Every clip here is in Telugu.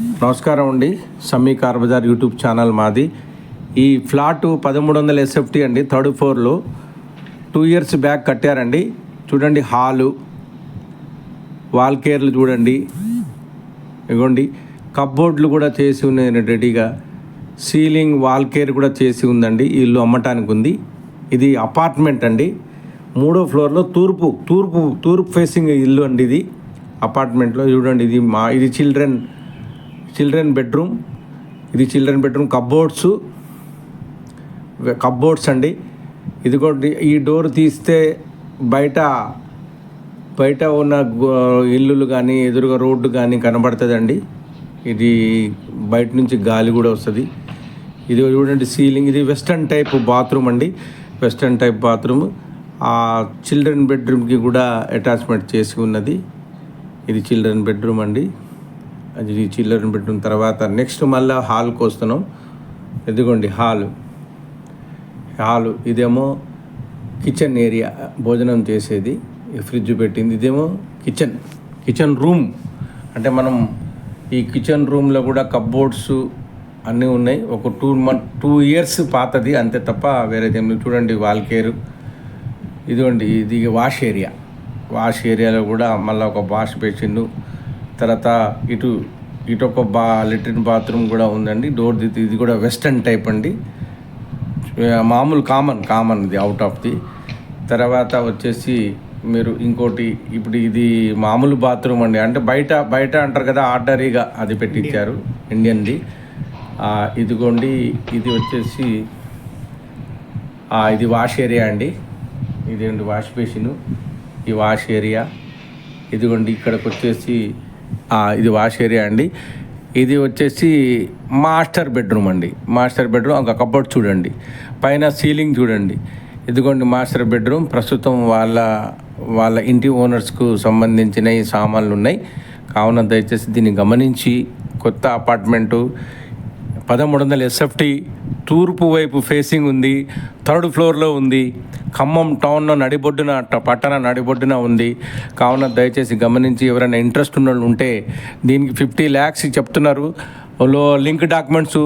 నమస్కారం అండి. సమ్మీ బజార్ యూట్యూబ్ ఛానల్ మాది. ఈ ఫ్లాటు పదమూడు వందల ఎస్ఎఫ్టీ అండి థర్డ్ ఫ్లోర్లో. టూ ఇయర్స్ బ్యాక్ కట్టారండి. చూడండి హాలు వాల్ కేర్లు చూడండి. ఇగోండి కప్బోర్డ్లు కూడా చేసి ఉన్నాయి రెడీగా. సీలింగ్ వాల్ కేర్ కూడా చేసి ఉందండి ఇల్లు అమ్మటానికి ఉంది ఇది అపార్ట్మెంట్ అండి. మూడో ఫ్లోర్లో తూర్పు తూర్పు తూర్పు ఫేసింగ్ ఇల్లు అండి ఇది. అపార్ట్మెంట్లో చూడండి ఇది మా ఇది చిల్డ్రన్ చిల్డ్రన్ బెడ్రూమ్. ఇది చిల్డ్రన్ బెడ్రూమ్ కప్బోర్డ్స్. కప్బోర్డ్స్ అండి. ఇదిగోండి ఈ డోర్ తీస్తే బయట బయట ఉన్న ఇల్లులు కానీ ఎదురుగా రోడ్డు కానీ కనబడుతుందండి. ఇది బయట నుంచి గాలి కూడా వస్తుంది. ఇది చూడండి సీలింగ్. ఇది వెస్టర్న్ టైప్ బాత్రూమ్ అండి. Western type bathroom. ఆ చిల్డ్రన్ బెడ్రూమ్కి కూడా అటాచ్మెంట్ చేసి ఉన్నది ఇది చిల్డ్రన్ బెడ్రూమ్ అండి. అది చిల్డ్రన్ పెట్టిన తర్వాత నెక్స్ట్ మళ్ళీ హాల్కి వస్తున్నాం. ఎదుగోండి హాలు హాలు ఇదేమో కిచెన్ ఏరియా భోజనం చేసేది. ఫ్రిడ్జ్ పెట్టింది. ఇదేమో కిచెన్ కిచెన్ రూమ్ అంటే మనం ఈ కిచెన్ రూమ్లో కూడా కప్బోర్డ్స్ అన్నీ ఉన్నాయి. ఒక టూ మంత్ టూ ఇయర్స్ పాతది. అంతే తప్ప వేరేదేం చూడండి వాల్కేరు. ఇదిగోండి ఇది వాష్ ఏరియా వాష్ ఏరియాలో కూడా మళ్ళీ ఒక వాష్ బేసిన్ తర్వాత ఇటు ఇటు ఒక బా లెట్రిన్ బాత్రూమ్ కూడా ఉందండి. డోర్ ఇది ఇది కూడా వెస్టర్న్ టైప్ అండి. మామూలు కామన్ కామన్ ఇది అవుట్ ఆఫ్ ది తర్వాత వచ్చేసి మీరు ఇంకోటి ఇప్పుడు ఇది మామూలు బాత్రూమ్ అండి. అంటే బయట బయట అంటారు కదా ఆర్డరీగా అది పెట్టించారు ఇండియన్ది. ఇదిగోండి ఇది వచ్చేసి ఇది వాష్ ఏరియా అండి. ఇదేంటి వాష్ బేసిన్ ఈ వాష్ ఏరియా ఇదిగోండి ఇక్కడికి వచ్చేసి ఇది వాష్ ఏరియా అండి. ఇది వచ్చేసి మాస్టర్ బెడ్రూమ్ అండి. మాస్టర్ బెడ్రూమ్ ఒక కబోర్డ్ చూడండి. పైన సీలింగ్ చూడండి. ఇదిగోండి మాస్టర్ బెడ్రూమ్. ప్రస్తుతం వాళ్ళ వాళ్ళ ఇంటి ఓనర్స్కు సంబంధించిన ఈ సామాన్లు ఉన్నాయి. కావున దయచేసి దీన్ని గమనించి కొత్త అపార్ట్మెంటు పదమూడు వందల ఎస్ఎఫ్టీ తూర్పు వైపు ఫేసింగ్ ఉంది థర్డ్ ఫ్లోర్లో ఉంది. ఖమ్మం టౌన్లో నడిబొడ్డున పట్టణ నడిబొడ్డున ఉంది. కావున దయచేసి గమనించి ఎవరైనా ఇంట్రెస్ట్ ఉన్న వాళ్ళు ఉంటే దీనికి ఫిఫ్టీ ల్యాక్స్ చెప్తున్నారు. లో లింక్ డాక్యుమెంట్స్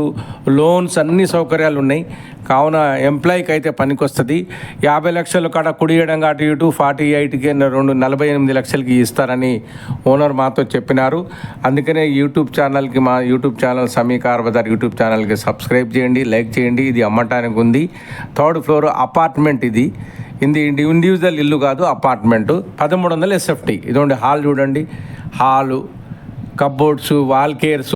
లోన్స్ అన్ని సౌకర్యాలు ఉన్నాయి. కావున ఎంప్లాయీకి అయితే పనికొస్తుంది. యాభై లక్షలు కాడ కుడియడం అటు ఇటు ఫార్టీ ఎయిట్కి రెండు నలభై ఎనిమిది లక్షలకి ఇస్తారని ఓనర్ మాతో చెప్పినారు. అందుకనే యూట్యూబ్ ఛానల్కి మా యూట్యూబ్ ఛానల్ సమీకార్ బజార్ యూట్యూబ్ ఛానల్కి సబ్స్క్రైబ్ చేయండి లైక్ చేయండి. ఇది అమ్మటానికి ఉంది. థర్డ్ ఫ్లోర్ అపార్ట్మెంట్ ఇది. ఇది ఇండివిజువల్ ఇల్లు కాదు అపార్ట్మెంట్ పదమూడు వందల ఎస్ఎఫ్టీ ఇదిగోండి హాల్ చూడండి. Hall cupboards wall cares